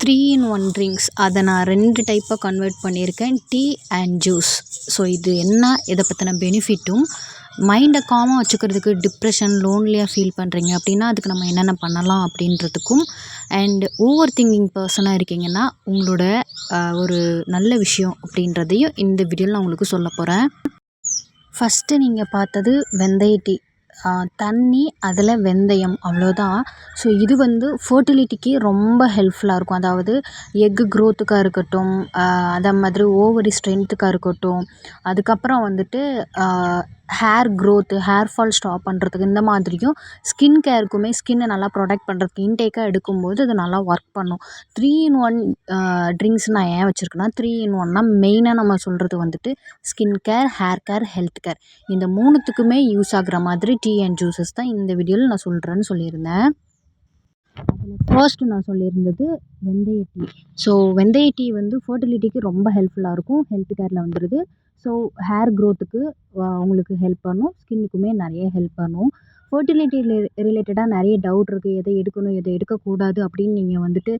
Three in one drinks அதை நான் ரெண்டு டைப்பாக கன்வெர்ட் பண்ணியிருக்கேன். டீ அண்ட் ஜூஸ் ஸோ இது என்ன இதை பற்றின பெனிஃபிட்டும் மைண்டை காமாக வச்சுக்கிறதுக்கு டிப்ரெஷன் லோன்லியாக ஃபீல் பண்ணுறீங்க அப்படின்னா அதுக்கு நம்ம என்னென்ன பண்ணலாம் அப்படின்றதுக்கும் அண்ட் ஓவர் திங்கிங் பர்சனாக இருக்கீங்கன்னா உங்களோட ஒரு நல்ல விஷயம் அப்படின்றதையும் இந்த வீடியோவில் நான் உங்களுக்கு சொல்ல போகிறேன் ஃபஸ்ட்டு நீங்கள் பார்த்தது வெந்தய டீ தண்ணி அதில் வெந்தயம் அவ்வளோதான் ஸோ இது வந்து ஃபர்டிலிட்டிக்கு ரொம்ப ஹெல்ப்ஃபுல்லாக இருக்கும். அதாவது எக்கு க்ரோத்துக்காக இருக்கட்டும் அதை மாதிரி ஓவரி ஸ்ட்ரென்த்துக்காக இருக்கட்டும். அதுக்கப்புறம் வந்துட்டு hair growth hair fall stop பண்ணுறதுக்கு இந்த மாதிரியும் ஸ்கின் கேருக்குமே ஸ்கின்னை நல்லா ப்ரொடெக்ட் பண்ணுறதுக்கு இன்டேக்காக எடுக்கும்போது அது நல்லா ஒர்க் பண்ணும். த்ரீ இன் ஒன் ட்ரிங்க்ஸ் நான் ஏன் வச்சுருக்கேன்னா த்ரீ இன் ஒன்னா மெயினாக நம்ம சொல்கிறது வந்துட்டு skin care hair care health care இந்த மூணுத்துக்குமே யூஸ் ஆகுற மாதிரி டீ அண்ட் ஜூஸஸ் தான் இந்த வீடியோவில் நான் சொல்கிறேன்னு சொல்லியிருந்தேன். அதில் ஃபர்ஸ்ட் நான் சொல்லியிருந்தது வெந்தய டீ ஸோ வெந்தய டீ வந்து ஃபர்டிலிட்டிக்கு ரொம்ப ஹெல்ப்ஃபுல்லாக இருக்கும். ஹெல்த் கேரில் வந்துடுது ஸோ ஹேர் க்ரோத்துக்கு உங்களுக்கு ஹெல்ப் பண்ணும். ஸ்கின்னுக்குமே நிறைய ஹெல்ப் பண்ணும். ஃபர்டிலிட்டி ரிலேட்டடாக நிறைய டவுட் இருக்குது எதை எடுக்கணும் எதை எடுக்கக்கூடாது அப்படின்னு நீங்கள் வந்துட்டு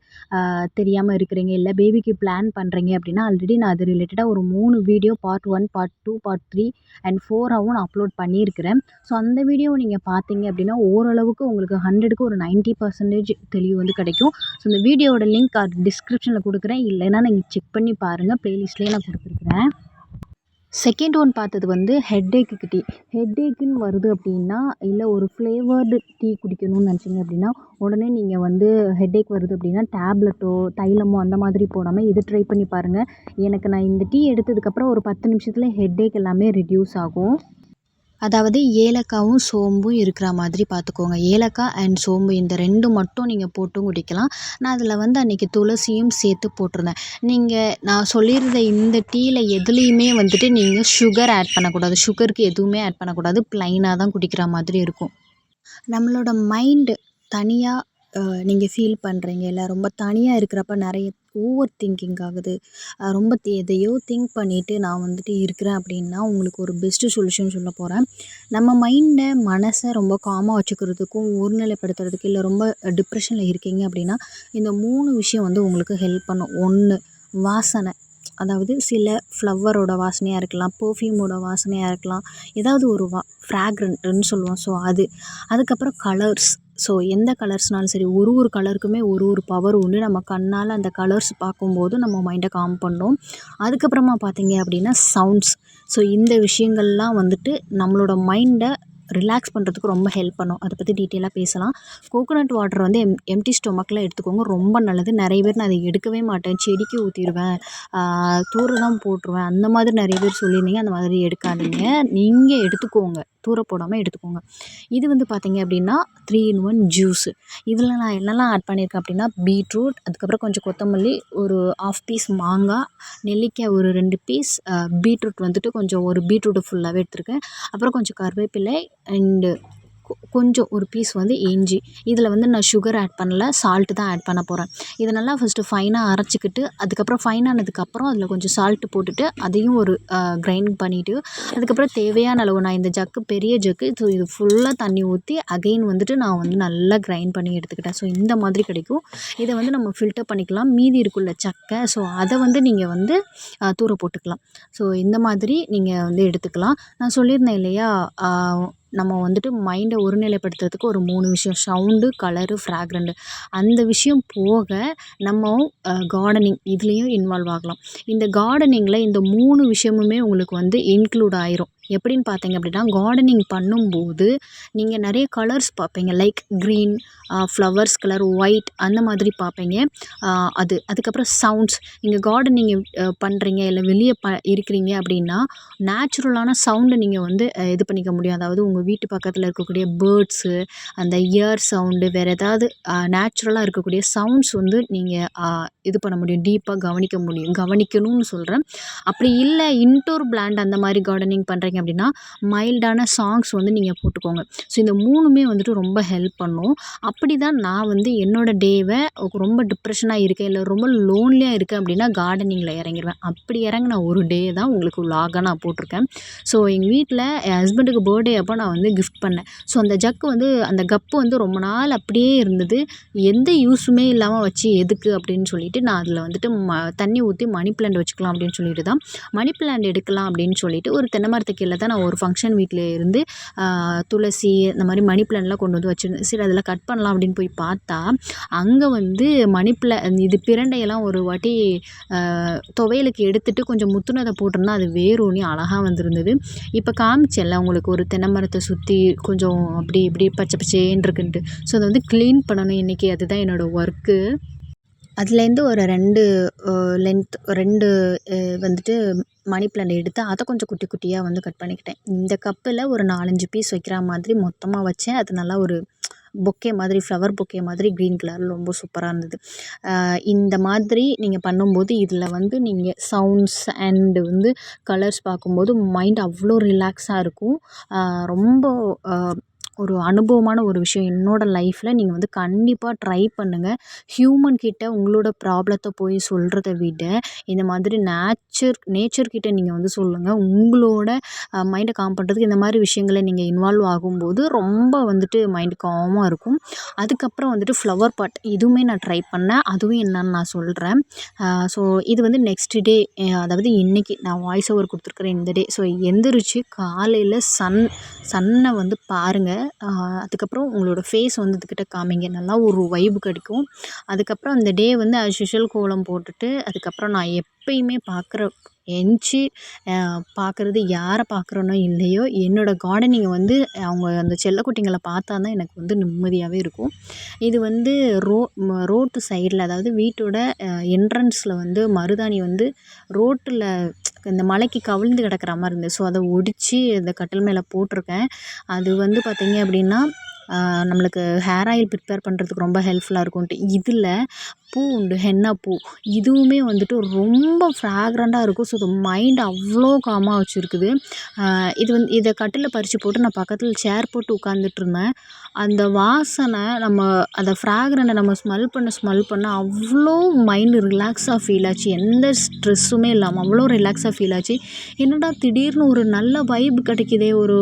தெரியாமல் இருக்கிறீங்க. இல்லை பேபிக்கு பிளான் பண்ணுறீங்க அப்படின்னா ஆல்ரெடி நான் அது ரிலேட்டடாக ஒரு மூணு video part one part two part three and ஃபோராகவும் நான் அப்லோட் பண்ணியிருக்கிறேன். ஸோ அந்த வீடியோவை நீங்கள் பார்த்தீங்க அப்படின்னா ஓரளவுக்கு உங்களுக்கு ஹண்ட்ரடுக்கு ஒரு 90% பர்சன்டேஜ் தெளிவு வந்து கிடைக்கும். ஸோ இந்த வீடியோவோட லிங்க் டிஸ்கிரிப்ஷனில் கொடுக்குறேன். இல்லைன்னா நீங்கள் செக் பண்ணி பாருங்கள் ப்ளேலிஸ்ட்லேயே நான் கொடுத்துருக்குறேன். செகண்ட் ஒன் பார்த்தது வந்து ஹெட்டேக்குக்கு டீ ஹெட்டேக்குன்னு வருது அப்படின்னா இல்லை ஒரு ஃப்ளேவர்டு டீ குடிக்கணும்னு நினச்சிங்க அப்படின்னா உடனே நீங்கள் வந்து ஹெட்டேக் வருது அப்படின்னா டேப்லெட்டோ தைலமோ அந்த மாதிரி போடாமல் இதை ட்ரை பண்ணி பாருங்கள் எனக்கு நான் இந்த டீ எடுத்ததுக்கப்புறம் ஒரு பத்து நிமிஷத்தில் ஹெட்டேக் எல்லாமே ரெடியூஸ் ஆகும். அதாவது ஏலக்காவும் சோம்பும் இருக்கிற மாதிரி பார்த்துக்கோங்க. ஏலக்காய் அண்ட் சோம்பு இந்த ரெண்டு மட்டும் நீங்கள் போட்டும் குடிக்கலாம். நான் அதில் வந்து அன்றைக்கி துளசியும் சேர்த்து போட்டிருந்தேன். நீங்கள் நான் சொல்லியிருந்த இந்த டீயில் எதுலேயுமே வந்துட்டு நீங்கள் சுகர் ஆட் பண்ணக்கூடாது. சுகருக்கு எதுவுமே ஆட் பண்ணக்கூடாது. ப்ளைனாக தான் குடிக்கிற மாதிரி இருக்கும். நம்மளோட மைண்டு தனியாக நீங்கள் ஃபீல் பண்ணுறீங்க இல்லை ரொம்ப தனியாக இருக்கிறப்ப நிறைய ஓவர் திங்கிங் ஆகுது. ரொம்ப எதையோ திங்க் பண்ணிவிட்டு நான் வந்துட்டு இருக்கிறேன் அப்படின்னா உங்களுக்கு ஒரு பெஸ்ட்டு சொல்யூஷன் சொல்ல போகிறேன் நம்ம மைண்டை மனசை ரொம்ப காமாக வச்சுக்கிறதுக்கும் ஒருநிலைப்படுத்துறதுக்கு இல்லை ரொம்ப டிப்ரெஷனில் இருக்கீங்க அப்படின்னா இந்த மூணு விஷயம் வந்து உங்களுக்கு ஹெல்ப் பண்ணும். ஒன்று வாசனை. அதாவது சில ஃப்ளவரோட வாசனையாக இருக்கலாம் பெர்ஃப்யூமோட வாசனையாக இருக்கலாம். ஏதாவது ஒரு வா ஃப்ராக்ரண்ட்டுன்னு சொல்லுவோம். ஸோ அது. அதுக்கப்புறம் கலர்ஸ் ஸோ எந்த கலர்ஸ்னாலும் சரி ஒரு ஒரு கலருக்குமே ஒரு ஒரு பவர் உண்டு. நம்ம கண்ணால் அந்த கலர்ஸ் பார்க்கும்போது நம்ம மைண்டை காம் பண்ணோம். அதுக்கப்புறமா பார்த்தீங்க அப்படின்னா சவுண்ட்ஸ் ஸோ இந்த விஷயங்கள்லாம் வந்துட்டு நம்மளோட மைண்டை ரிலாக்ஸ் பண்ணுறதுக்கு ரொம்ப ஹெல்ப் பண்ணும். அதை பற்றி டீட்டெயிலாக பேசலாம். கோகோனட் வாட்டர் வந்து எம் எம்டி ஸ்டொமக்கில் எடுத்துக்கோங்க. ரொம்ப நல்லது. நிறைய பேர் நான் அதை எடுக்கவே மாட்டேன். செடிக்கு ஊற்றிடுவேன் தூர தான் போட்டுருவேன். அந்த மாதிரி நிறைய பேர் சொல்லியிருந்தீங்க. அந்த மாதிரி எடுக்காதீங்க. நீங்கள் எடுத்துக்கோங்க. தூர போடாமல் எடுத்துக்கோங்க. இது வந்து பார்த்தீங்க அப்படின்னா த்ரீ இன் ஒன் ஜூஸு இதில் நான் என்னெல்லாம் ஆட் பண்ணியிருக்கேன் அப்படின்னா பீட்ரூட் அதுக்கப்புறம் கொஞ்சம் கொத்தமல்லி ஒரு ஆஃப் பீஸ் மாங்காய் நெல்லிக்காய் ஒரு ரெண்டு பீஸ் பீட்ரூட் வந்துட்டு கொஞ்சம் ஒரு பீட்ரூட்டு ஃபுல்லாகவே எடுத்திருக்கேன். அப்புறம் கொஞ்சம் கருவேப்பிலை அண்டு கொஞ்சம் ஒரு பீஸ் வந்து இஞ்சி. இதில் வந்து நான் சுகர் ஆட் பண்ணல சால்ட்டு தான் ஆட் பண்ண போகிறேன் இதை நல்லா ஃபஸ்ட்டு ஃபைனாக அரைச்சிக்கிட்டு அதுக்கப்புறம் ஃபைன் ஆனதுக்கப்புறம் அதில் கொஞ்சம் சால்ட்டு போட்டுட்டு அதையும் ஒரு கிரைண்ட் பண்ணிவிட்டு அதுக்கப்புறம் தேவையான அளவு நான் இந்த ஜக்கு பெரிய ஜக்கு ஸோ இது ஃபுல்லாக தண்ணி ஊற்றி அகைன் வந்துட்டு நான் வந்து நல்லா கிரைண்ட் பண்ணி எடுத்துக்கிட்டேன். ஸோ இந்த மாதிரி கிடைக்கும். இதை வந்து நம்ம ஃபில்டர் பண்ணிக்கலாம். மீதி இருக்குள்ள சக்கை ஸோ அதை வந்து நீங்கள் வந்து தூர போட்டுக்கலாம். ஸோ இந்த மாதிரி நீங்கள் வந்து எடுத்துக்கலாம். நான் சொல்லியிருந்தேன் இல்லையா நம்ம வந்துட்டு மைண்டை ஒருநிலைப்படுத்துறதுக்கு ஒரு மூணு விஷயம். சவுண்டு கலரு ஃப்ராக்ரண்ட்டு அந்த விஷயம் போக நம்ம கார்டனிங் இதுலேயும் இன்வால்வ் ஆகலாம். இந்த கார்டனிங்கில் இந்த மூணு விஷயமுமே உங்களுக்கு வந்து இன்க்ளூட் ஆயிரும். எப்படின்னு பார்த்தீங்க அப்படின்னா கார்டனிங் பண்ணும்போது நீங்கள் நிறைய கலர்ஸ் பார்ப்பீங்க. Like green flowers colour white அந்த மாதிரி பார்ப்பீங்க. அது அதுக்கப்புறம் சவுண்ட்ஸ் நீங்கள் கார்டனிங் பண்ணுறீங்க இல்லை வெளியே ப இருக்கிறீங்க அப்படின்னா நேச்சுரலான சவுண்டை நீங்கள் வந்து இது பண்ணிக்க முடியும். அதாவது உங்கள் வீட்டு பக்கத்தில் இருக்கக்கூடிய பேர்ட்ஸு அந்த இயர் சவுண்டு வேறு ஏதாவது நேச்சுரலாக இருக்கக்கூடிய சவுண்ட்ஸ் வந்து நீங்கள் இது பண்ண முடியும். டீப்பாக கவனிக்க முடியும். கவனிக்கணும்னு சொல்கிறேன் அப்படி இல்லை இன்டோர் பிளான்ட் அந்த மாதிரி கார்டனிங் பண்ணுறீங்க அப்படின்னா மைல்டான சாங்ஸ் வந்து நீங்கள் போட்டுக்கோங்க. ஸோ இந்த மூணுமே வந்துட்டு ரொம்ப ஹெல்ப் பண்ணும். அப்படி தான் நான் வந்து என்னோடய டேவை ரொம்ப டிப்ரெஷனாக இருக்கேன் இல்லை ரொம்ப லோன்லியாக இருக்கேன் அப்படின்னா கார்டனிங்கில் இறங்கிருவேன். அப்படி இறங்குன ஒரு டே தான் உங்களுக்கு லாகாக நான் போட்டிருக்கேன். ஸோ எங்கள் வீட்டில் என் ஹஸ்பண்டுக்கு பர்த்டே அப்போ நான் வந்து கிஃப்ட் பண்ணேன். ஸோ அந்த ஜக்கு வந்து அந்த கப்பு வந்து ரொம்ப நாள் அப்படியே இருந்தது. எந்த யூஸுமே இல்லாமல் வச்சு எதுக்கு அப்படின்னு சொல்லிட்டு நான் அதில் வந்துட்டு ம தண்ணி ஊற்றி மணி பிளான்ட் வச்சுக்கலாம் அப்படின்னு சொல்லிட்டு தான் மணி பிளான்ட் எடுக்கலாம் அப்படின்னு சொல்லிட்டு ஒரு தென்னை மரத்தை கீழே தான் நான் ஒரு ஃபங்க்ஷன் வீட்டில் இருந்து துளசி இந்த மாதிரி மணி பிளான்லாம் கொண்டு வந்து வச்சுருந்தேன். சரி அதில் கட் பண்ணலாம் அப்படின்னு போய் பார்த்தா அங்கே வந்து மணி பிளான் இது பிரண்டையெல்லாம் ஒரு வாட்டி துவையலுக்கு எடுத்துகிட்டு கொஞ்சம் முத்துனதை போட்டிருந்தா அது வேரூனி அழகாக வந்திருந்தது. இப்போ காமிச்சல உங்களுக்கு ஒரு தென்னை மரத்தை சுற்றி கொஞ்சம் அப்படி இப்படி பச்சை பச்சேன்னு இருக்குன்ட்டு. ஸோ அதை வந்து க்ளீன் பண்ணணும். இன்றைக்கி அதுதான் என்னோடய ஒர்க்கு அதுலேருந்து ஒரு ரெண்டு லென்த் ரெண்டு வந்துட்டு மணி பிளான்ட் எடுத்து அதை கொஞ்சம் குட்டி குட்டியாக வந்து கட் பண்ணிக்கிட்டேன். இந்த கப்பில் ஒரு நாலஞ்சு பீஸ் வைக்கிற மாதிரி மொத்தமாக வச்சேன். அது நல்லா ஒரு பொக்கே மாதிரி ஃப்ளவர் பொக்கே மாதிரி க்ரீன் கலரில் ரொம்ப சூப்பராக இருந்தது. இந்த மாதிரி நீங்கள் பண்ணும்போது இதில் வந்து நீங்கள் சவுண்ட்ஸ் அண்டு வந்து கலர்ஸ் பார்க்கும்போது மைண்ட் அவ்வளோ ரிலாக்ஸாக இருக்கும். ரொம்ப ஒரு அனுபவமான ஒரு விஷயம் என்னோடய லைஃப்பில் நீங்கள் வந்து கண்டிப்பாக ட்ரை பண்ணுங்கள் ஹியூமன் கிட்ட உங்களோட ப்ராப்ளத்தை போய் சொல்கிறத விட இந்த மாதிரி நேச்சர் நேச்சர் கிட்ட நீங்கள் வந்து சொல்லுங்கள் உங்களோட மைண்டை காம் பண்ணுறதுக்கு இந்த மாதிரி விஷயங்களை நீங்கள் இன்வால்வ் ஆகும்போது ரொம்ப வந்துட்டு மைண்டு காமாக இருக்கும். அதுக்கப்புறம் வந்துட்டு ஃப்ளவர் பாட் இதுவுமே நான் ட்ரை பண்ணேன். அதுவும் என்னன்னு நான் சொல்கிறேன் ஸோ இது வந்து நெக்ஸ்ட் டே அதாவது இன்றைக்கி நான் வாய்ஸ் ஓவர் கொடுத்துருக்குறேன் இந்த டே ஸோ எந்திரிச்சு காலையில் சன் சன்னை வந்து பாருங்கள் அதுக்கப்புறம் உங்களோட ஃபேஸ் வந்து இதுக்கிட்ட காமிங்க. நல்லா ஒரு வைப் கிடைக்கும். அதுக்கப்புறம் அந்த டே வந்து ஆஸ் யூஷுவல் கோலம் போட்டுட்டு அதுக்கப்புறம் நான் எப்பயுமே பார்க்குற எந்திச்சி பார்க்குறது யாரை பார்க்குறேனோ இல்லையோ என்னோடய கார்டனிங்கை வந்து அவங்க அந்த செல்லக்குட்டிங்களை பார்த்தா தான் எனக்கு வந்து நிம்மதியாகவே இருக்கும். இது வந்து ரோ ரோட்டு சைடில் அதாவது வீட்டோட என்ட்ரன்ஸில் வந்து மருதாணி வந்து ரோட்டில் இந்த மலைக்கு கவிழ்ந்து கிடக்குற மாதிரி இருந்தது. ஸோ அதை ஒடித்து அந்த கட்டில் மேலே போட்டிருக்கேன். அது வந்து பார்த்திங்க அப்படின்னா நம்மளுக்கு ஹேர் ஆயில் ப்ரிப்பேர் பண்ணுறதுக்கு ரொம்ப ஹெல்ப்ஃபுல்லாக இருக்கும்ன்ட்டு இதில் பூ உண்டு ஹென்னா பூ. இதுவுமே வந்துட்டு ரொம்ப ஃப்ராக்ரண்ட்டாக இருக்கும். ஸோ மைண்ட் அவ்வளோ காமாக வச்சுருக்குது. இது வந்து இதை கட்டில் பறித்து போட்டு நான் பக்கத்தில் சேர் போட்டு உட்காந்துட்ருந்தேன் அந்த வாசனை நம்ம அந்த ஃப்ராக்ரண்ட்டை நம்ம ஸ்மெல் பண்ண ஸ்மெல் பண்ண அவ்வளோ மைண்டு ரிலாக்ஸாக ஃபீல் ஆச்சு. எந்த ஸ்ட்ரெஸ்ஸுமே இல்லாமல் அவ்வளோ ரிலாக்ஸாக ஃபீல் ஆச்சு. என்னடா திடீர்னு ஒரு நல்ல வைப் கிடைக்குதே ஒரு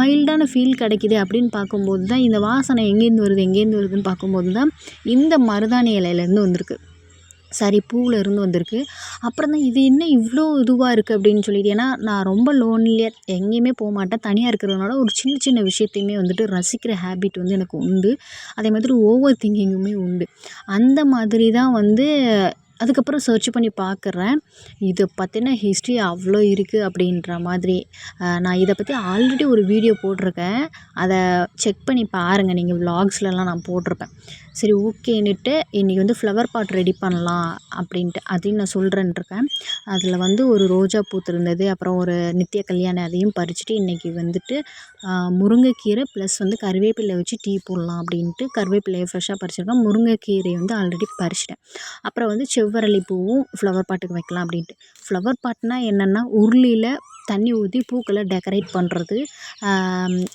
மைல்டான ஃபீல் கிடைக்குதே அப்படின்னு பார்க்கும்போது தான் இந்த வாசனை எங்கேருந்து வருது எங்கேருந்து வருதுன்னு பார்க்கும்போது தான் இந்த மருதாணி இலையிலேருந்து வந்திருக்கு. சாரி பூவில் இருந்து வந்திருக்கு. அப்புறம் தான் இது என்ன இவ்வளோ இதுவாக இருக்குது அப்படின்னு சொல்லிட்டு ஏன்னா நான் ரொம்ப லோன்லியாக எங்கேயுமே போக மாட்டேன். தனியாக இருக்கிறதுனால ஒரு சின்ன சின்ன விஷயத்தையுமே வந்துட்டு ரசிக்கிற ஹேபிட் வந்து எனக்கு உண்டு. அதே மாதிரி ஓவர் திங்கிங்குமே உண்டு. அந்த மாதிரி தான் வந்து அதுக்கப்புறம் சர்ச் பண்ணி பார்க்குறேன் இதை பற்றின ஹிஸ்ட்ரி அவ்வளோ இருக்குது அப்படின்ற மாதிரி. நான் இதை பற்றி ஆல்ரெடி ஒரு வீடியோ போட்டிருக்கேன். அதை செக் பண்ணி பாருங்கள் நீங்கள் விலாக்ஸ்லலாம் நான் போட்டிருப்பேன். சரி ஓகேன்னுட்டு இன்றைக்கி வந்து ஃப்ளவர் பாட் ரெடி பண்ணலாம் அப்படின்ட்டு அதையும் நான் சொல்கிறேன்ருக்கேன் அதில் வந்து ஒரு ரோஜா பூத்திருந்தது அப்புறம் ஒரு நித்திய கல்யாணம் அதையும் பறிச்சுட்டு இன்றைக்கி வந்துட்டு முருங்கைக்கீரை ப்ளஸ் வந்து கருவேப்பிலை வச்சு டீ போடலாம் அப்படின்ட்டு கருவேப்பிலையை ஃப்ரெஷ்ஷாக பறிச்சிருக்கேன் முருங்கைக்கீரையை வந்து ஆல்ரெடி பறிச்சிட்டேன். அப்புறம் வந்து செவ்வரளி பூவும் ஃப்ளவர் பாட்டுக்கு வைக்கலாம் அப்படின்ட்டு. ஃப்ளவர் பாட்னா என்னென்னா உருளியில் தண்ணி ஊற்றி பூக்களை டெக்கரேட் பண்ணுறது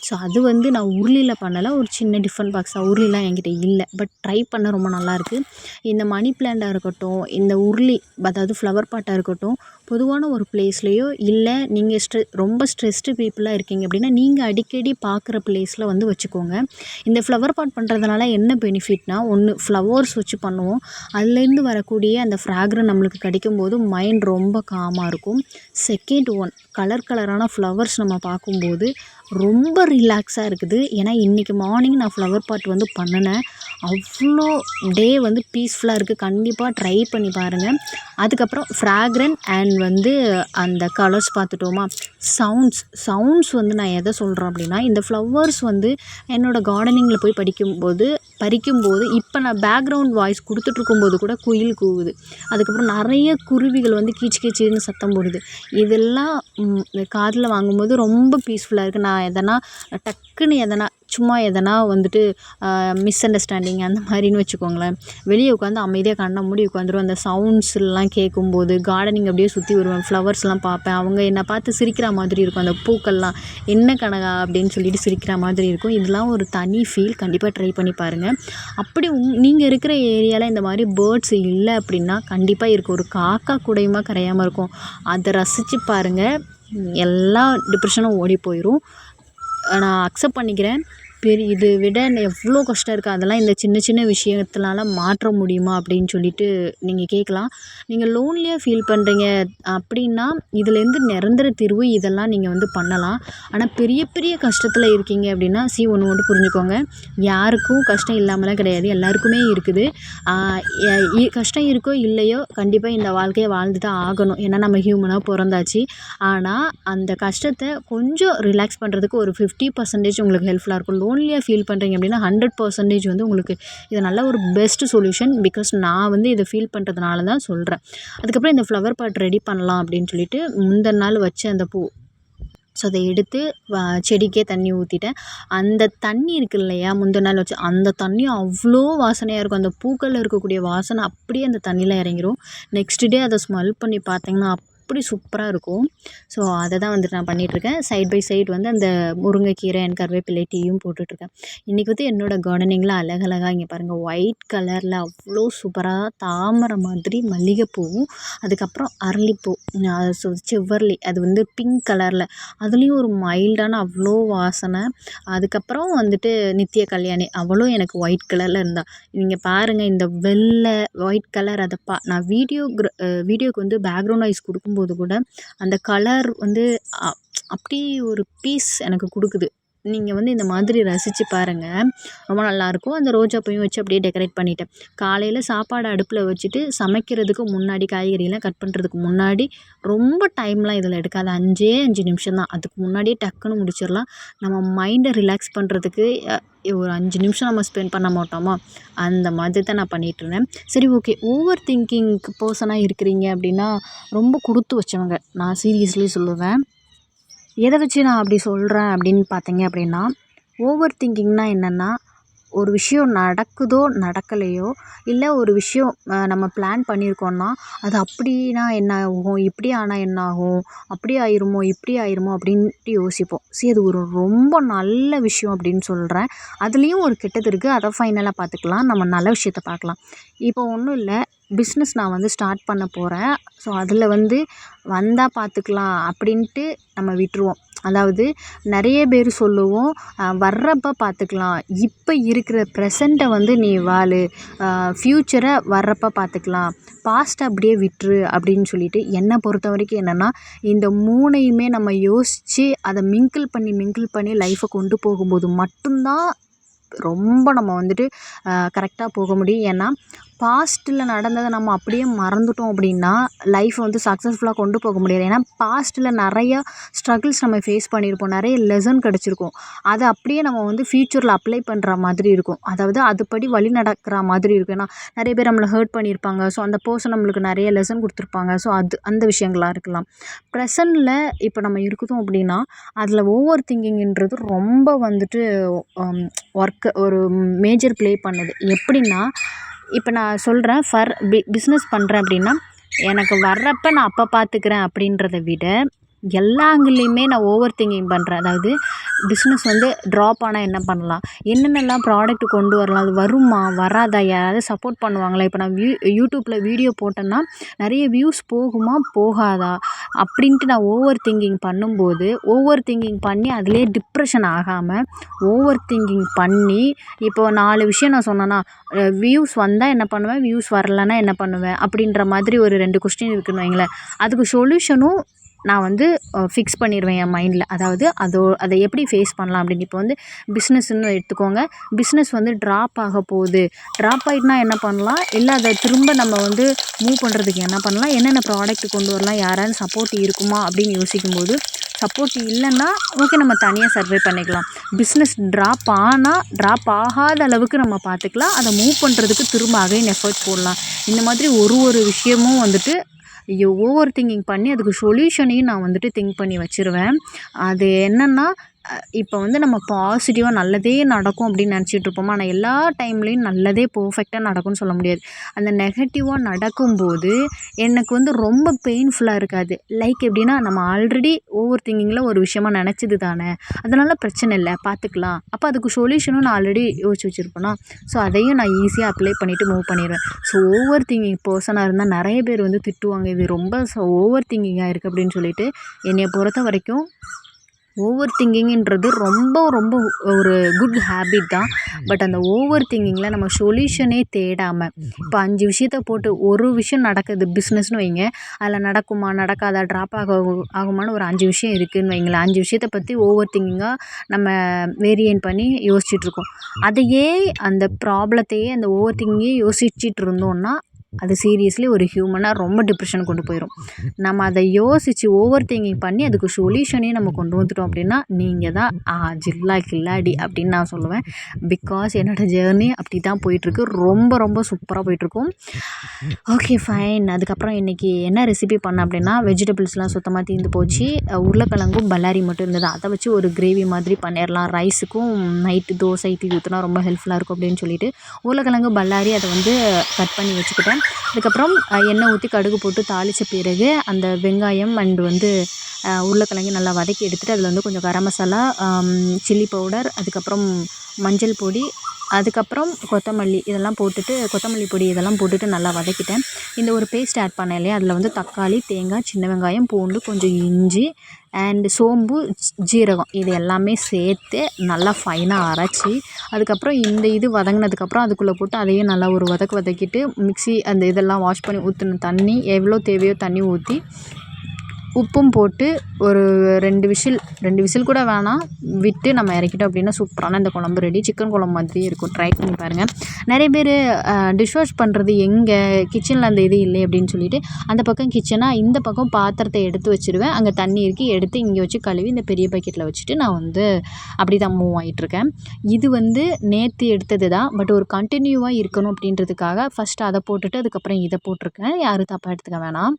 ஸோ அது வந்து நான் உருளியில் பண்ணலை ஒரு சின்ன டிஃபன் பாக்ஸாக உருளிலாம் என்கிட்ட இல்லை. பட் ட்ரை பண்ண ரொம்ப நல்லாயிருக்கு. இந்த மணி பிளாண்ட்டாக இருக்கட்டும் இந்த உருளி அதாவது ஃப்ளவர் பாட்டாக இருக்கட்டும் பொதுவான ஒரு பிளேஸ்லேயோ இல்லை நீங்கள் ஸ்ட்ரெ ரொம்ப ஸ்ட்ரெஸ்டு பீப்புளாக இருக்கீங்க அப்படின்னா நீங்கள் அடிக்கடி பார்க்குற பிளேஸில் வந்து வச்சுக்கோங்க. இந்த ஃப்ளவர் பாட் பண்ணுறதுனால என்ன பெனிஃபிட்னால் ஒன்று ஃப்ளவர்ஸ் வச்சு பண்ணுவோம். அதுலேருந்து வரக்கூடிய அந்த ஃப்ராக்ரன் நம்மளுக்கு கிடைக்கும்போது மைண்ட் ரொம்ப காமாக இருக்கும். செகண்ட் ஒன் கலர் கலரான ஃப்ளவர்ஸ் நம்ம பார்க்கும்போது ரொம்ப ரிலாக்ஸாக இருக்குது. ஏன்னா இன்றைக்கி மார்னிங் நான் ஃப்ளவர் பாட் வந்து பண்ணினேன். அவ்வளோ டே வந்து பீஸ்ஃபுல்லாக இருக்குது கண்டிப்பாக ட்ரை பண்ணி பாருங்கள் அதுக்கப்புறம் ஃப்ராக்ரன் அண்ட் வந்து அந்த கலர்ஸ் பார்த்துட்டோமா? சவுண்ட்ஸ் சவுண்ட்ஸ் வந்து நான் எதை சொல்கிறேன் அப்படின்னா இந்த ஃப்ளவர்ஸ் வந்து என்னோடய கார்டனிங்கில் போய் படிக்கும்போது பறிக்கும்போது இப்போ நான் பேக்ரவுண்ட் வாய்ஸ் கொடுத்துட்ருக்கும்போது கூட குயில் கூவுது. அதுக்கப்புறம் நிறைய குருவிகள் வந்து கீச்சு கீச்சுன்னு சத்தம் போடுது. இதெல்லாம் காதில் வாங்கும்போது ரொம்ப பீஸ்ஃபுல்லாக இருக்குது நான் எதனா டக்குன்னு எதனா சும்மா எதனா வந்துட்டு மிஸ் அண்டர்ஸ்டாண்டிங் அந்த மாதிரின்னு வச்சுக்கோங்களேன். வெளியே உட்காந்து அமைதியாக கண்ணை மூடி உட்காந்துருவேன் அந்த சவுண்ட்ஸ்லாம் கேட்கும்போது கார்டனிங் அப்படியே சுற்றி வருவேன். ஃப்ளவர்ஸ்லாம் பார்ப்பேன். அவங்க என்னை பார்த்து சிரிக்கிற மாதிரி இருக்கும். அந்த பூக்கள்லாம் என்ன கனகா? அப்படின்னு சொல்லிட்டு சிரிக்கிற மாதிரி இருக்கும். இதெல்லாம் ஒரு தனி ஃபீல் கண்டிப்பாக ட்ரை பண்ணி பாருங்கள் அப்படி உங் நீங்கள் இருக்கிற ஏரியாவில் இந்த மாதிரி பேர்ட்ஸ் இல்லை அப்படின்னா கண்டிப்பாக இருக்கும் ஒரு காக்கா கூடயுமா கரையாமல் இருக்கும். அதை ரசித்து பாருங்கள் எல்லா டிப்ரெஷனும் ஓடி போயிடும் நான் அக்செப்ட் பண்ணிக்கிறேன். பெரிய இதை விட எவ்வளோ கஷ்டம் இருக்குது அதெல்லாம் இந்த சின்ன சின்ன விஷயத்தினால மாற்ற முடியுமா அப்படின்னு சொல்லிட்டு நீங்கள் கேட்கலாம். நீங்கள் லோன்லியாக ஃபீல் பண்ணுறீங்க அப்படின்னா இதுலேருந்து நிரந்தர தீர்வு இதெல்லாம் நீங்கள் வந்து பண்ணலாம். ஆனால் பெரிய பெரிய கஷ்டத்தில் இருக்கீங்க அப்படின்னா சி ஒன்று ஒன்று புரிஞ்சுக்கோங்க. யாருக்கும் கஷ்டம் இல்லாமலாம் கிடையாது எல்லாருக்குமே இருக்குது. கஷ்டம் இருக்கோ இல்லையோ கண்டிப்பாக இந்த வாழ்க்கையை வாழ்ந்து தான் ஆகணும். ஏன்னா நம்ம ஹியூமனாக பிறந்தாச்சு. ஆனால் அந்த கஷ்டத்தை கொஞ்சம் ரிலாக்ஸ் பண்ணுறதுக்கு ஒரு ஃபிஃப்டி பர்சன்டேஜ் உங்களுக்கு ஹெல்ப்ஃபுல்லாக இருக்கும். லோன்லியாக ஃபீல் பண்ணுறீங்க அப்படின்னா ஹண்ட்ரட் பர்சன்டேஜ் வந்து உங்களுக்கு இது நல்ல ஒரு பெஸ்ட் சொல்யூஷன் பிகாஸ் நான் வந்து இதை ஃபீல் பண்ணுறதுனால தான் சொல்கிறேன் அதுக்கப்புறம் இந்த ஃப்ளவர் பாட் ரெடி பண்ணலாம் அப்படின்னு சொல்லிட்டு முந்தின நாள் வச்ச அந்த பூ. ஸோ அதை எடுத்து செடிக்கே தண்ணி ஊற்றிட்டேன் அந்த தண்ணி இருக்கு இல்லையா முந்தின நாள் வச்சு அந்த தண்ணி அவ்வளோ வாசனையாக இருக்கும். அந்த பூக்களில் இருக்கக்கூடிய வாசனை அப்படியே அந்த தண்ணியில் இறங்கிரும். நெக்ஸ்ட் டே அதை ஸ்மெல் பண்ணி பார்த்தீங்கன்னா அப்படி சூப்பராக இருக்கும். ஸோ அதை தான் வந்துட்டு நான் பண்ணிகிட்ருக்கேன் சைட் பை சைட் வந்து அந்த முருங்கைக்கீரை அண்ட் கருவேப்பிலை டீயும் போட்டுட்ருக்கேன் இன்றைக்கி வந்து என்னோடய கார்டனிங்கில் அழகழகாக இங்கே பாருங்கள் ஒயிட் கலரில் அவ்வளோ சூப்பராக தாமரை மாதிரி மல்லிகைப்பூவும் அதுக்கப்புறம் அரளிப்பூ ஸோ செவ்வரளி அது வந்து பிங்க் கலரில் அதுலேயும் ஒரு மைல்டான அவ்வளோ வாசனை. அதுக்கப்புறம் வந்துட்டு நித்திய கல்யாணி அவளும் எனக்கு ஒயிட் கலரில் இருந்தாள் நீங்கள் பாருங்கள் இந்த வெள்ளை ஒயிட் கலர் அதை பா நான் வீடியோ வீடியோக்கு வந்து பேக்ரவுண்ட் வாய்ஸ் கொடுக்கும்போது பார்க்கும்போது கூட அந்த கலர் வந்து அப்படி ஒரு பீஸ் எனக்கு கொடுக்குது. நீங்கள் வந்து இந்த மாதிரி ரசித்து பாருங்கள் ரொம்ப நல்லாயிருக்கும் அந்த ரோஜா பூவையும் வச்சு அப்படியே டெக்கரேட் பண்ணிட்டேன். காலையில் சாப்பாடு அடுப்பில் வச்சுட்டு சமைக்கிறதுக்கு முன்னாடி காய்கறியெல்லாம் கட் பண்ணுறதுக்கு முன்னாடி ரொம்ப டைம்லாம் இதில் எடுக்காது. அஞ்சே அஞ்சு நிமிஷம் தான். அதுக்கு முன்னாடியே டக்குன்னு முடிச்சிடலாம். நம்ம மைண்டை ரிலாக்ஸ் பண்ணுறதுக்கு ஒரு அஞ்சு நிமிஷம் நம்ம ஸ்பெண்ட் பண்ண மாட்டோமா? அந்த மாதிரி தான் நான் பண்ணிகிட்ருந்தேன் சரி ஓகே ஓவர் திங்கிங் பர்சனாக இருக்கிறீங்க அப்படின்னா ரொம்ப கொடுத்து வச்சவங்க. நான் சீரியஸ்லி சொல்லுவேன். எதை வச்சு நான் அப்படி சொல்கிறேன் அப்படின்னு பார்த்தீங்க அப்படின்னா ஓவர் திங்கிங்னால் என்னென்னா ஒரு விஷயம் நடக்குதோ நடக்கலையோ இல்லை ஒரு விஷயம் நம்ம பிளான் பண்ணியிருக்கோன்னா அது அப்படின்னா என்ன ஆகும்? இப்படி ஆனால் என்ன ஆகும்? அப்படி ஆயிருமோ? இப்படி ஆயிருமோ? அப்படின்ட்டு யோசிப்போம். சரி அது ஒரு ரொம்ப நல்ல விஷயம் அப்படின்னு சொல்கிறேன் அதுலேயும் ஒரு கெட்டது இருக்குது அதை ஃபைனலாக பார்த்துக்கலாம். நம்ம நல்ல விஷயத்த பார்க்கலாம். இப்போ ஒன்றும் இல்லை. பிஸ்னஸ் நான் வந்து ஸ்டார்ட் பண்ண போகிறேன் ஸோ அதில் வந்து வந்தால் பார்த்துக்கலாம் அப்படின்ட்டு நம்ம விட்டுருவோம். அதாவது நிறைய பேர் சொல்லுவோம் வர்றப்போ பார்த்துக்கலாம் இப்போ இருக்கிற ப்ரெசண்ட்டை வந்து நீ வாழு. ஃப்யூச்சரை வர்றப்போ பார்த்துக்கலாம் பாஸ்ட்டை அப்படியே விட்டுரு அப்படின்னு சொல்லிட்டு என்னை பொறுத்த வரைக்கும் என்னென்னா இந்த மூணையுமே நம்ம யோசித்து அதை மிங்கிள் பண்ணி மிங்கிள் பண்ணி லைஃப்பை கொண்டு போகும்போது மட்டும்தான் ரொம்ப நம்ம வந்துட்டு கரெக்டாக போக முடியும். ஏன்னா பாஸ்ட்டில் நடந்ததை நம்ம அப்படியே மறந்துட்டோம் அப்படின்னா லைஃப் வந்து சக்ஸஸ்ஃபுல்லாக கொண்டு போக முடியாது. ஏன்னா பாஸ்ட்டில் நிறையா ஸ்ட்ரகிள்ஸ் நம்ம ஃபேஸ் பண்ணியிருப்போம். நிறைய லெசன் கிடச்சிருக்கும். அதை அப்படியே நம்ம வந்து ஃப்யூச்சரில் அப்ளை பண்ணுற மாதிரி இருக்கும். அதாவது அதுபடி வழி நடக்கிற மாதிரி இருக்கும். ஏன்னா நிறைய பேர் நம்மளை ஹர்ட் பண்ணியிருப்பாங்க. ஸோ அந்த பர்சன் நம்மளுக்கு நிறைய லெசன் கொடுத்துருப்பாங்க. ஸோ அது அந்த விஷயங்களாக இருக்கலாம். ப்ரெசண்டில் இப்போ நம்ம இருக்கிறோம் அப்படின்னா அதில் ஓவர் திங்கிங்கிறது ரொம்ப வந்துட்டு ஒர்க்கு ஒரு மேஜர் ப்ளே பண்ணுது. எப்படின்னா இப்போ நான் சொல்கிறேன் ஃபர் பி பிஸ்னஸ் பண்ணுறேன் அப்படின்னா எனக்கு வர்றப்போ நான் அப்போ பார்த்துக்குறேன் அப்படின்றத விட எல்லா ஆங்கிள்லேயுமே நான் ஓவர் திங்கிங் பண்ணுறேன் அதாவது பிஸ்னஸ் வந்து ட்ராப் ஆனால் என்ன பண்ணலாம்? என்னென்னலாம் ப்ராடக்ட் கொண்டு வரலாம்? அது வருமா? வராதா? யாராவது சப்போர்ட் பண்ணுவாங்களா? இப்போ நான் வியூ யூடியூப்பில் வீடியோ போட்டேன்னா நிறைய வியூஸ் போகுமா? போகாதா? அப்படின்ட்டு நான் ஓவர் திங்கிங் பண்ணும்போது ஓவர் திங்கிங் பண்ணி அதிலே டிப்ரெஷன் ஆகாமல் ஓவர் திங்கிங் பண்ணி இப்போது நாலு விஷயம் நான் சொன்னேன்னா வியூஸ் வந்தால் என்ன பண்ணுவேன்? வியூஸ் வரலன்னா என்ன பண்ணுவேன்? அப்படின்ற மாதிரி ஒரு ரெண்டு கொஸ்டின் இருக்குன்னு வைங்களேன். அதுக்கு சொல்யூஷனும் நான் வந்து ஃபிக்ஸ் பண்ணிடுவேன் என் மைண்டில் அதாவது அதோ அதை எப்படி ஃபேஸ் பண்ணலாம் அப்படின்னு. இப்போ வந்து பிஸ்னஸ்ன்னு எடுத்துக்கோங்க. பிஸ்னஸ் வந்து ட்ராப் ஆக போகுது. ட்ராப் ஆகிட்டுனா என்ன பண்ணலாம்? இல்லை அதை திரும்ப நம்ம வந்து மூவ் பண்ணுறதுக்கு என்ன பண்ணலாம்? என்னென்ன ப்ராடக்ட் கொண்டு வரலாம்? யாராவது சப்போர்ட் இருக்குமா? அப்படின்னு யோசிக்கும்போது சப்போர்ட் இல்லைன்னா ஓகே நம்ம தனியாக சர்வே பண்ணிக்கலாம். பிஸ்னஸ் ட்ராப் ஆனால் ட்ராப் ஆகாத அளவுக்கு நம்ம பார்த்துக்கலாம். அதை மூவ் பண்ணுறதுக்கு திரும்ப அகைன் எஃபர்ட் போடலாம். இந்த மாதிரி ஒரு ஒரு விஷயமும் வந்துட்டு ஐயோ ஓவர் திங்கிங் பண்ணி அதுக்கு சொல்யூஷனையும் நான் வந்துட்டு திங்க் பண்ணி வச்சுருவேன். அது என்னென்னா இப்போ வந்து நம்ம பாசிட்டிவாக நல்லதே நடக்கும் அப்படின்னு நினச்சிட்டு ஆனால் எல்லா டைம்லேயும் நல்லதே பர்ஃபெக்டாக நடக்கும்னு சொல்ல முடியாது. அந்த நெகட்டிவாக நடக்கும்போது எனக்கு வந்து ரொம்ப பெயின்ஃபுல்லாக இருக்காது. லைக் எப்படின்னா நம்ம ஆல்ரெடி ஓவர் திங்கிங்கில் ஒரு விஷயமா நினச்சது தானே? அதனால் பிரச்சனை இல்லை பார்த்துக்கலாம் அப்போ அதுக்கு சொல்யூஷனும் நான் ஆல்ரெடி யோசிச்சு வச்சுருப்பேனா? ஸோ அதையும் நான் ஈஸியாக அப்ளை பண்ணிவிட்டு மூவ் பண்ணிடுவேன். ஸோ ஓவர் திங்கிங் பர்சனாக இருந்தால் நிறைய பேர் வந்து திட்டுவாங்க. இது ரொம்ப ஓவர் திங்கிங்காக இருக்குது அப்படின்னு சொல்லிட்டு என்னை பொறுத்த வரைக்கும் ஓவர் திங்கிங்ன்றது ரொம்ப ரொம்ப ஒரு குட் ஹேபிட் தான். பட் அந்த ஓவர் திங்கிங்கில் நம்ம சொல்யூஷனே தேடாமல் இப்போ அஞ்சு விஷயத்த போட்டு ஒரு விஷயம் நடக்குது பிஸ்னஸ்னு வைங்க. அதில் நடக்குமா நடக்காதா ட்ராப் ஆக ஆகுமான்னு ஒரு அஞ்சு விஷயம் இருக்குதுன்னு வைங்களேன். அஞ்சு விஷயத்த பற்றி ஓவர் திங்கிங்காக நம்ம வேரியன்ட் பண்ணி யோசிச்சுட்ருக்கோம் அதையே அந்த ப்ராப்ளத்தையே அந்த ஓவர் திங்கிங்கே யோசிச்சுட்டு இருந்தோம்னா அது சீரியஸ்லி ஒரு ஹியூமனாக ரொம்ப டிப்ரெஷன் கொண்டு போயிடும் நம்ம அதை யோசித்து ஓவர் திங்கிங் பண்ணி அதுக்கு சொல்யூஷனையும் நம்ம கொண்டு வந்துட்டோம் அப்படின்னா நீங்கள் தான் ஜில்லா கில்லாடி அப்படின்னு நான் சொல்லுவேன். பிகாஸ் என்னோடய ஜேர்னி அப்படி தான் போயிட்டுருக்கு. ரொம்ப ரொம்ப சூப்பராக போயிட்டுருக்கும். ஓகே ஃபைன் அதுக்கப்புறம் இன்றைக்கி என்ன ரெசிபி பண்ணேன் அப்படின்னா வெஜிடபிள்ஸ்லாம் சுத்தமாக தீர்ந்து போச்சு. உருளைக்கிழங்கும் பல்லாரி மட்டும் இருந்தது. அதை வச்சு ஒரு கிரேவி மாதிரி பண்ணிடலாம். ரைஸுக்கும் நைட்டு தோசை இட்லி ஊற்றினா ரொம்ப ஹெல்ப்ஃபுல்லாக இருக்கும் அப்படின்னு சொல்லிட்டு உருளைக்கிழங்கு பல்லாரி அதை வந்து கட் பண்ணி வச்சுக்கிட்டேன். அதுக்கப்புறம் எண்ணெய் ஊற்றி கடுகு போட்டு தாளித்த பிறகு அந்த வெங்காயம் அண்டு வந்து உருளைக்கிழங்கு நல்லா வதக்கி எடுத்துகிட்டு அதில் வந்து கொஞ்சம் கரம் மசாலா சில்லி பவுடர் அதுக்கப்புறம் மஞ்சள் பொடி அதுக்கப்புறம் கொத்தமல்லி இதெல்லாம் போட்டுட்டு கொத்தமல்லி பொடி இதெல்லாம் போட்டுட்டு நல்லா வதக்கிட்டேன். இந்த ஒரு பேஸ்ட் ஆட் பண்ணேன் இல்லையா? அதில் வந்து தக்காளி தேங்காய் சின்ன வெங்காயம் பூண்டு கொஞ்சம் இஞ்சி அண்டு சோம்பு ஜீரகம் இது எல்லாமே சேர்த்து நல்லா ஃபைனாக அரைச்சி அதுக்கப்புறம் இந்த இது வதங்கினதுக்கப்புறம் அதுக்குள்ளே போட்டு அதையும் நல்லா ஒரு வதக்கு வதக்கிட்டு மிக்ஸி அந்த இதெல்லாம் வாஷ் பண்ணி ஊற்றின தண்ணி எவ்வளோ தேவையோ தண்ணி ஊற்றி உப்பும் போட்டு ஒரு ரெண்டு விசில் ரெண்டு விசில் கூட வேணாம். விட்டு நம்ம இறக்கிட்டோம் அப்படின்னா சூப்பரான இந்த குழம்பு ரெடி சிக்கன் குழம்பு மாதிரியே இருக்கும். ட்ரை பண்ணி பாருங்கள் நிறைய பேர் டிஷ் வாஷ் பண்ணுறது எங்கே கிச்சனில் அந்த இது இல்லை அப்படின்னு சொல்லிட்டு அந்த பக்கம் கிச்சனாக இந்த பக்கம் பாத்திரத்தை எடுத்து வச்சுருவேன். அங்கே தண்ணி இருக்கு. எடுத்து இங்கே வச்சு கழுவி இந்த பெரிய பக்கெட்டில் வச்சுட்டு நான் வந்து அப்படி தான் மூவ் ஆகிட்டுருக்கேன் இது வந்து நேற்று எடுத்தது தான். பட் ஒரு கண்டினியூவாக இருக்கணும் அப்படின்றதுக்காக ஃபஸ்ட்டு அதை போட்டுட்டு அதுக்கப்புறம் இதை போட்டிருக்கேன். யாரும் தப்பாக எடுத்துக்க வேணாம்.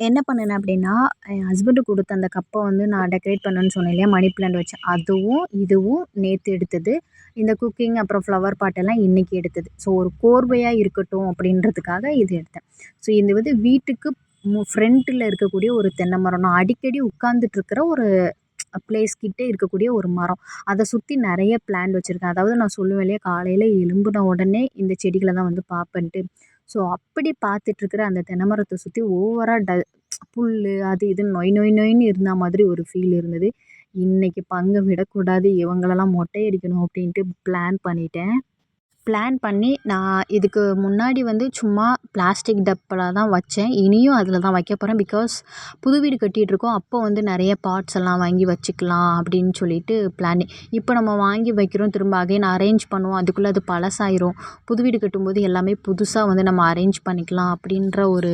என்ன பண்ணினேன் அப்படின்னா என் ஹஸ்பண்டுக்கு கொடுத்த அந்த கப்பை வந்து நான் டெக்கரேட் பண்ணேன்னு சொன்னேன் இல்லையா? மணி பிளான்ட் வச்சு. அதுவும் இதுவும் நேற்று எடுத்தது. இந்த குக்கிங் அப்புறம் ஃப்ளவர் பாட்டெல்லாம் இன்றைக்கி எடுத்தது. ஸோ ஒரு கோர்வையாக இருக்கட்டும் அப்படின்றதுக்காக இது எடுத்தேன். ஸோ இது வந்து வீட்டுக்கு மு ஃப்ரண்ட்டில் இருக்கக்கூடிய ஒரு தென்னை மரம். நான் அடிக்கடி உட்காந்துட்ருக்கிற ஒரு ப்ளேஸ் கிட்டே இருக்கக்கூடிய ஒரு மரம். அதை சுற்றி நிறைய பிளான்ட் வச்சுருக்கேன். அதாவது நான் சொல்லுவேன் இல்லையா? காலையில் எலும்புன உடனே இந்த செடிகளை தான் வந்து பார்ப்பேன்ட்டு ஸோ அப்படி பார்த்துட்ருக்குற அந்த தென்னை மரத்தை சுற்றி ஓவராக ட புல் அது இதுன்னு நொய் நொய் நொய்ன்னு இருந்த மாதிரி ஒரு ஃபீல் இருந்தது. இன்றைக்கி பங்கு விடக்கூடாது இவங்களெல்லாம் மொட்டை அடிக்கணும் அப்படின்ட்டு பிளான் பண்ணிவிட்டேன் பிளான் பண்ணி நான் இதுக்கு முன்னாடி வந்து சும்மா பிளாஸ்டிக் டப்பாவில் தான் வச்சேன். இனியும் அதில் தான் வைக்க போகிறேன் பிகாஸ் புது வீடு கட்டிகிட்ருக்கோம் அப்போ வந்து நிறைய பார்ட்ஸ் எல்லாம் வாங்கி வச்சுக்கலாம் அப்படின்னு சொல்லிட்டு பிளான் இப்போ நம்ம வாங்கி வைக்கிறோம். திரும்ப அகைன் அரேஞ்ச் பண்ணுவோம். அதுக்குள்ளே அது பழசாயிரும். புது வீடு கட்டும்போது எல்லாமே புதுசாக வந்து நம்ம அரேஞ்ச் பண்ணிக்கலாம் அப்படின்ற ஒரு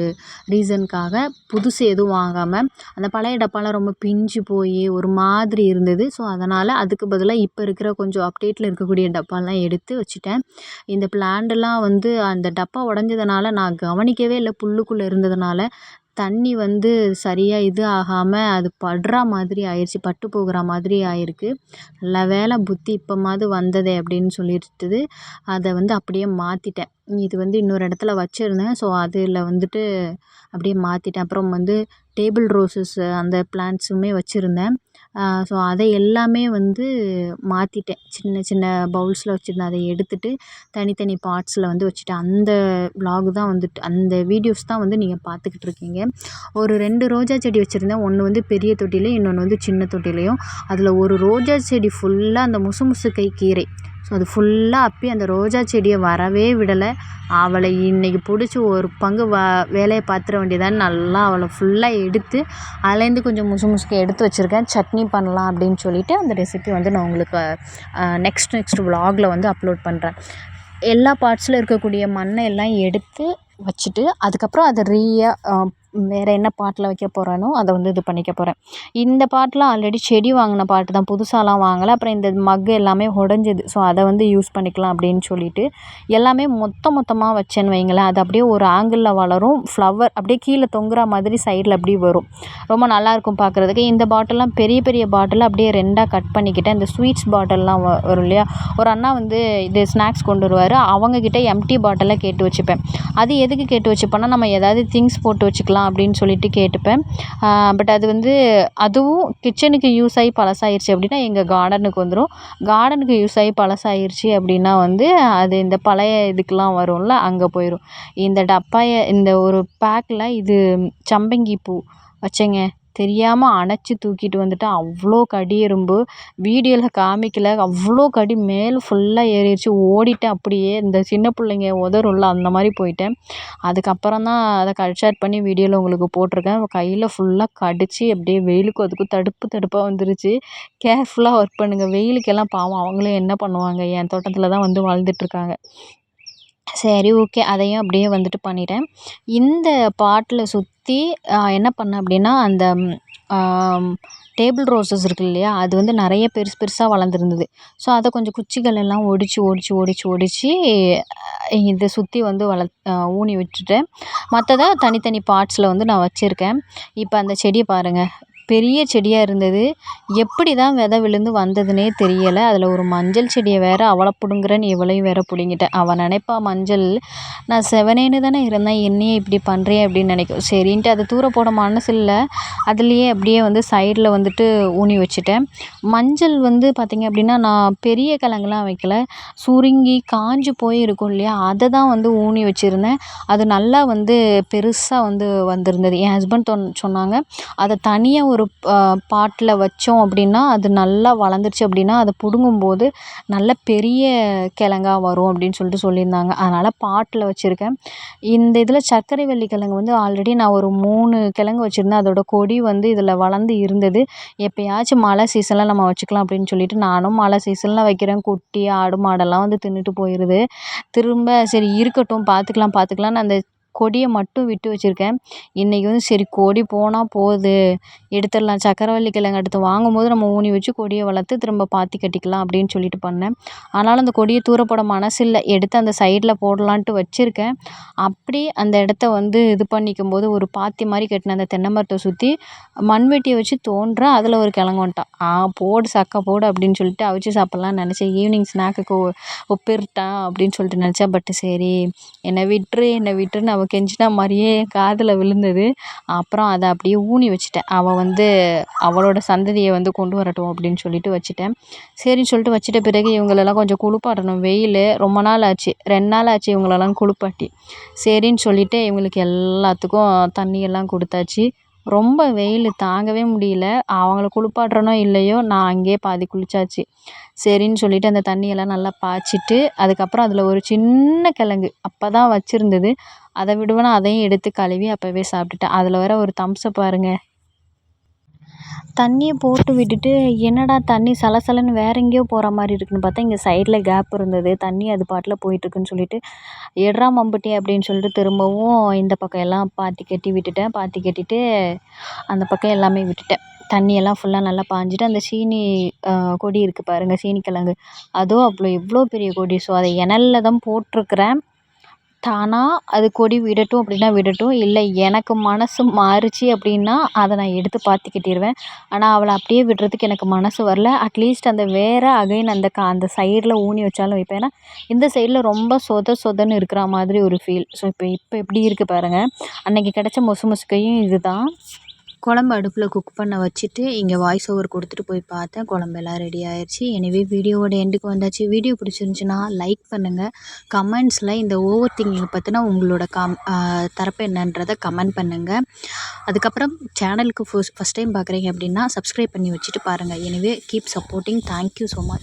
ரீசனுக்காக புதுசு எதுவும் வாங்காமல் அந்த பழைய டப்பாலாம் ரொம்ப பிஞ்சு போய் ஒரு மாதிரி இருந்தது. ஸோ அதனால் அதுக்கு பதிலாக இப்போ இருக்கிற கொஞ்சம் அப்டேட்டில் இருக்கக்கூடிய டப்பாலாம் எடுத்து வச்சுட்டேன். இந்த பிளான்டெல்லாம் வந்து அந்த டப்பா உடஞ்சதுனால நான் கவனிக்கவே இல்லை. புல்லுக்குள்ளே இருந்ததுனால தண்ணி வந்து சரியாக இது ஆகாமல் அது படுற மாதிரி ஆயிடுச்சு பட்டு போகிற மாதிரி ஆயிருக்கு. நல்ல வேலை புத்தி இப்போமாவது வந்ததே அப்படின்னு சொல்லிட்டு அதை வந்து அப்படியே மாற்றிட்டேன் இது வந்து இன்னொரு இடத்துல வச்சுருந்தேன். ஸோ அதில் வந்துட்டு அப்படியே மாற்றிட்டேன் அப்புறம் வந்து டேபிள் ரோஸஸ் அந்த பிளான்ட்ஸுமே வச்சுருந்தேன். ஸோ அதை எல்லாமே வந்து மாற்றிட்டேன் சின்ன சின்ன பவுல்ஸில் வச்சுருந்தேன் அதை எடுத்துட்டு தனித்தனி பார்ட்ஸில் வந்து வச்சுட்டேன். அந்த விலாகு தான் வந்துட்டு அந்த வீடியோஸ் தான் வந்து நீங்கள் பார்த்துக்கிட்டு இருக்கீங்க. ஒரு ரெண்டு ரோஜா செடி வச்சுருந்தேன். ஒன்று வந்து பெரிய தொட்டிலையும் இன்னொன்று வந்து சின்ன தொட்டிலையும். அதில் ஒரு ரோஜா செடி ஃபுல்லாக அந்த முசு முசுக்கை கீரை. ஸோ அது ஃபுல்லாக அப்பி அந்த ரோஜா செடியை வரவே விடலை. அவளை இன்றைக்கி பிடிச்சி ஒரு பங்கு வ வேலையை பார்த்துட வேண்டியதான்னு நல்லா அவளை ஃபுல்லாக எடுத்து அதுலேருந்து கொஞ்சம் முசு முசுக்க எடுத்து வச்சுருக்கேன். சட்னி பண்ணலாம் அப்படின்னு சொல்லிவிட்டு அந்த ரெசிபி வந்து நான் உங்களுக்கு நெக்ஸ்ட் நெக்ஸ்ட் விலாகில் வந்து அப்லோட் பண்ணுறேன் எல்லா பார்ட்ஸில் இருக்கக்கூடிய மண்ணை எல்லாம் எடுத்து வச்சுட்டு அதுக்கப்புறம் அதை ரீயாக வேறு என்ன பாட்டில் வைக்க போகிறேனோ அதை வந்து இது பண்ணிக்க போகிறேன் இந்த பாட்டில் ஆல்ரெடி செடி வாங்கின பாட்டு தான் புதுசாலாம் வாங்கலை. அப்புறம் இந்த மக்கு எல்லாமே உடஞ்சிது. ஸோ அதை வந்து யூஸ் பண்ணிக்கலாம் அப்படின்னு சொல்லிட்டு எல்லாமே மொத்த மொத்தமாக வச்சேன்னு வைங்களேன். அது அப்படியே ஒரு ஆங்கிளில் வளரும். ஃப்ளவர் அப்படியே கீழே தொங்குற மாதிரி சைடில் அப்படி வரும். ரொம்ப நல்லாயிருக்கும் பார்க்குறதுக்கு. இந்த பாட்டிலாம் பெரிய பெரிய பாட்டில் அப்படியே ரெண்டாக கட் பண்ணிக்கிட்டேன். இந்த ஸ்வீட்ஸ் பாட்டில்லாம் வ வரும் இல்லையா? ஒரு அண்ணா வந்து இது ஸ்நாக்ஸ் கொண்டு வருவார். அவங்கக்கிட்ட எம்டி பாட்டிலை கேட்டு வச்சுப்பேன். அது எதுக்கு கேட்டு வச்சுப்பேன்னா நம்ம ஏதாவது திங்ஸ் போட்டு வச்சுக்கலாம். அப்படின்னு சொல்லிட்டு கேட்டுப்பேன். பட் அது வந்து அதுவும் கிச்சனுக்கு யூஸ் ஆகி பழசாயிருச்சு அப்படின்னா எங்கள் கார்டனுக்கு வந்துடும் கார்டனுக்கு யூஸ் ஆகி பழசாயிருச்சு அப்படின்னா வந்து அது இந்த பழைய இதுக்கெலாம் வரும்ல அங்கே போயிடும் இந்த டப்பாயை இந்த ஒரு பேக்கில் இது சம்பங்கி பூ வச்சேங்க. தெரியாமல் அணைச்சி தூக்கிட்டு வந்துட்டேன் அவ்வளோ கடி எறும்பு. வீடியோவில் காமிக்கல. அவ்வளோ கடி. மேலே ஃபுல்லாக ஏறிடுச்சு. ஓடிட்டேன். அப்படியே இந்த சின்ன பிள்ளைங்க உதறும்ல அந்த மாதிரி போயிட்டேன். அதுக்கப்புறம் தான் அதை கட் பண்ணி வீடியோவில் உங்களுக்கு போட்டிருக்கேன். கையில் ஃபுல்லாக கடிச்சு அப்படியே வெயிலுக்கும் அதுக்கும் தடுப்பு தடுப்பாக வந்துருச்சு. கேர்ஃபுல்லாக ஒர்க் பண்ணுங்கள் வெயிலுக்கெல்லாம் பாவம். அவங்களே என்ன பண்ணுவாங்க? என் தோட்டத்தில் தான் வந்து வாழ்ந்துட்டுருக்காங்க சரி ஓகே. அதையும் அப்படியே வந்துட்டு பண்ணிவிட்டேன் இந்த பாட்டில் சுற்றி என்ன பண்ணேன் அப்படின்னா அந்த டேபிள் ரோஸஸ் இருக்குது இல்லையா அது வந்து நிறைய பெருசு பெருசாக வளர்ந்துருந்தது. ஸோ அதை கொஞ்சம் குச்சிகள் எல்லாம் ஒடித்து ஒடித்து ஒடிச்சு ஒடித்து இதை சுற்றி வந்து வள ஊனி விட்டுட்டேன். மற்றத தனித்தனி பார்ட்ஸில் வந்து நான் வச்சுருக்கேன். இப்போ அந்த செடியை பாருங்கள் பெரிய செடியாக இருந்தது. எப்படி தான் விதை விழுந்து வந்ததுனே தெரியலை. அதில் ஒரு மஞ்சள் செடியை வேறு அவளை பிடுங்குறேன்னு இவளையும் வேறு பிடுங்கிட்டேன் அவள் நினைப்பா மஞ்சள் நான் செவனேன்னு தானே இருந்தேன். என்னையே இப்படி பண்ணுறியே அப்படின்னு நினைக்கும். சரின்ட்டு அதை தூர போட மனசு இல்லை அதுலேயே அப்படியே வந்து சைடில் வந்துட்டு ஊனி வச்சுட்டேன். மஞ்சள் வந்து பார்த்திங்க அப்படின்னா நான் பெரிய கிழங்குலாம் வைக்கல. சுருங்கி காஞ்சு போய் இருக்கும் இல்லையா? அதை தான் வந்து ஊனி வச்சுருந்தேன். அது நல்லா வந்து பெருசாக வந்து வந்திருந்தது. என் ஹஸ்பண்ட் சொன்னாங்க. அதை தனியாக ஒரு பாட்டில் வச்சோம் அப்படின்னா அது நல்லா வளர்ந்துருச்சு அப்படின்னா அதை பிடுங்கும்போது நல்ல பெரிய கிழங்கா வரும் அப்படின்னு சொல்லிட்டு சொல்லியிருந்தாங்க. அதனால் பாட்டில் வச்சுருக்கேன். இந்த இதில் சர்க்கரைவள்ளி கிழங்கு வந்து ஆல்ரெடி நான் ஒரு மூணு கிழங்கு வச்சுருந்தேன். அதோடய கொடி வந்து இதில் வளர்ந்து இருந்தது. எப்போயாச்சும் மழை சீசனில் நம்ம வச்சுக்கலாம் அப்படின்னு சொல்லிட்டு நானும் மழை சீசனில் வைக்கிறேன். குட்டி ஆடு மாடெல்லாம் வந்து தின்னுட்டு போயிடுது திரும்ப சரி இருக்கட்டும் பார்த்துக்கலாம் பார்த்துக்கலான்னு அந்த கொடியை மட்டும் விட்டு வச்சுருக்கேன். இன்றைக்கி வந்து சரி கொடி போனால் போகுது எடுத்துடலாம். சக்கரவள்ளி கிழங்கு அடுத்து வாங்கும்போது நம்ம ஊனி வச்சு கொடியை வளர்த்து திரும்ப பாத்தி கட்டிக்கலாம் அப்படின்னு சொல்லிட்டு பண்ணேன். ஆனாலும் அந்த கொடியை தூரப்போட மனசு இல்லை எடுத்து அந்த சைடில் போடலான்ட்டு வச்சுருக்கேன். அப்படி அந்த இடத்த வந்து இது பண்ணிக்கும் போது ஒரு பாத்தி மாதிரி கட்டின அந்த தென்னை மரத்தை சுற்றி மண்வெட்டியை வச்சு தோன்றேன் அதில் ஒரு கிழங்கு வந்துட்டான். ஆ போடு சக்கை போடு அப்படின்னு சொல்லிட்டு அவிச்சு சாப்பிட்லான்னு நினச்சேன். ஈவினிங் ஸ்நாக்குக்கு ஒப்பிட்டான் அப்படின்னு சொல்லிட்டு நினச்சேன். பட்டு சரி என்னை விட்டுரு என்னை விட்டுருன்னு அவள் கெஞ்சினா மாதிரியே காதில் விழுந்தது. அப்புறம் அதை அப்படியே ஊனி வச்சுட்டேன். அவள் வந்து அவளோட சந்ததியை வந்து கொண்டு வரட்டும் அப்படின்னு சொல்லிட்டு வச்சுட்டேன். சரின்னு சொல்லிட்டு வச்சுட்ட பிறகு இவங்களெல்லாம் கொஞ்சம் குளிப்பாட்டணும். வெயில் ரொம்ப நாள் ஆச்சு. ரெண்டு நாள் ஆச்சு இவங்களெல்லாம் குளிப்பாட்டி. சரின்னு சொல்லிட்டு இவங்களுக்கு எல்லாத்துக்கும் தண்ணியெல்லாம் கொடுத்தாச்சு. ரொம்ப வெயில் தாங்கவே முடியல. அவங்கள குளிப்பாட்டுறனோ இல்லையோ நான் அங்கேயே பாதி குளிச்சாச்சு. சரின்னு சொல்லிட்டு அந்த தண்ணியெல்லாம் நல்லா பாய்ச்சிட்டு அதுக்கப்புறம் அதில் ஒரு சின்ன கிழங்கு அப்போ தான் வச்சுருந்தது. அதை விடுவேனா அதையும் எடுத்து கழுவி அப்போவே சாப்பிட்டுட்டேன். அதில் வேற ஒரு தம்ஸை பாருங்கள் தண்ணியை போட்டு விட்டுட்டு என்னடா தண்ணி சலசலன்னு வேற எங்கேயோ போகிற மாதிரி இருக்குன்னு பார்த்தா இங்கே சைடில் கேப் இருந்தது. தண்ணி அது பாட்டில் போயிட்டுருக்குன்னு சொல்லிட்டு எட்ரா மம்பட்டி அப்படின்னு சொல்லிட்டு திரும்பவும் இந்த பக்கம் எல்லாம் பாத்தி கட்டி விட்டுட்டேன். பாத்தி கட்டிட்டு அந்த பக்கம் எல்லாமே விட்டுட்டேன். தண்ணியெல்லாம் ஃபுல்லாக நல்லா பாய்ஞ்சிட்டு அந்த சீனி கொடி இருக்குது பாருங்கள் சீனிக்கிழங்கு. அதுவும் அவ்வளோ எவ்வளோ பெரிய கொடி. ஸோ அதை இணல்ல தான் போட்டிருக்குறேன். தானாக அது கொடி விடட்டும் அப்படின்னா விடட்டும். இல்லை எனக்கு மனசு மாறுச்சு அப்படின்னா அதை நான் எடுத்து பார்த்துக்கிட்டிருவேன். ஆனால் அவளை அப்படியே விடுறதுக்கு எனக்கு மனசு வரல. அட்லீஸ்ட் அந்த வேறு அகைன் அந்த கா அந்த சைடில் ஊனி வச்சாலும் வைப்பேன். ஏன்னா இந்த சைடில் ரொம்ப சொத சொதன்னு இருக்கிற மாதிரி ஒரு ஃபீல் ஸோ இப்போ இப்போ எப்படி இருக்குது பாருங்கள் அன்றைக்கி கிடச்ச மொசு மொசுக்கையும் இது தான் குழம்பு அடுப்பில் குக் பண்ண வச்சுட்டு இங்கே வாய்ஸ் ஓவர் கொடுத்துட்டு போய் பார்த்தேன். குழம்பெல்லாம் ரெடி ஆயிடுச்சு எனவே வீடியோவோட எண்டுக்கு வந்தாச்சு. வீடியோ பிடிச்சிருந்துச்சின்னா லைக் பண்ணுங்கள் கமெண்ட்ஸில் இந்த ஓவர் திங்கிங் பற்றினா உங்களோட கம் தரப்பு என்னன்றதை கமெண்ட் பண்ணுங்கள் அதுக்கப்புறம் சேனலுக்கு ஃபர்ஸ்ட் ஃபஸ்ட் டைம் பார்க்குறீங்க அப்படின்னா சப்ஸ்கிரைப் பண்ணி வச்சுட்டு பாருங்கள் எனவே keep supporting thank you so much